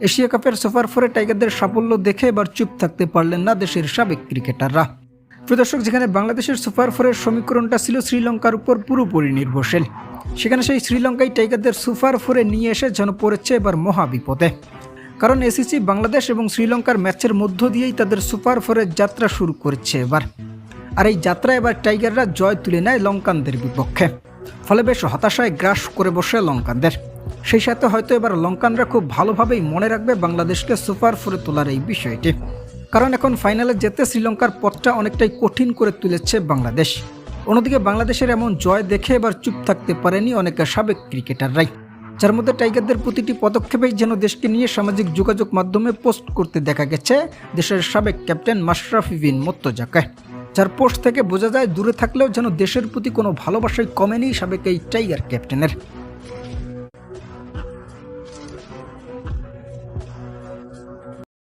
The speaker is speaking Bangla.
এশিয়া কাপের সুপার ফোরে টাইগারদের সাফল্য দেখে এবার চুপ থাকতে পারলেন না দেশের সাবেক ক্রিকেটাররা। প্রদর্শক যেখানে বাংলাদেশের সুপার ফোরের সমীকরণটা ছিল শ্রীলঙ্কার উপর পুরোপুরি নির্ভরশীল। সেখানে সেই শ্রীলঙ্কায় টাইগারদের সুপার ফোরে নিয়ে এসে যেন পড়েছে এবার মহাবিপদে কারণ এসিসি বাংলাদেশ এবং শ্রীলঙ্কার ম্যাচের মধ্য দিয়েই তাদের সুপার ফোরের যাত্রা শুরু করেছে এবার। আর এই যাত্রা এবার টাইগাররা জয় তুলে নেয় লঙ্কানদের বিপক্ষে। ফলে বেশ হতাশায় গ্রাস করে বসে লঙ্কানদের। সেই সাথে হয়তো এবার লঙ্কানরা খুব ভালোভাবেই মনে রাখবে বাংলাদেশকে সুপার ফোরে তোলার এই বিষয়টি। কারণ এখন ফাইনালে যেতে শ্রীলঙ্কার পথটা অনেকটাই কঠিন করে তুলেছে বাংলাদেশ। অন্যদিকে বাংলাদেশের এমন জয় দেখে এবার চুপ থাকতে পারেনি অনেক সাবেক ক্রিকেটাররাই। যার মধ্যে টাইগারদের প্রতিটি পদক্ষেপেই যেন দেশকে নিয়ে সামাজিক যোগাযোগ মাধ্যমে পোস্ট করতে দেখা গেছে দেশের সাবেক ক্যাপ্টেন মাশরাফি বিন মোত্তজাকে যার পোস্ট থেকে বোঝা যায় দূরে থাকলেও যেন দেশের প্রতি কোনো ভালোবাসাই কমেনি সাবেক এই টাইগার ক্যাপ্টেনের।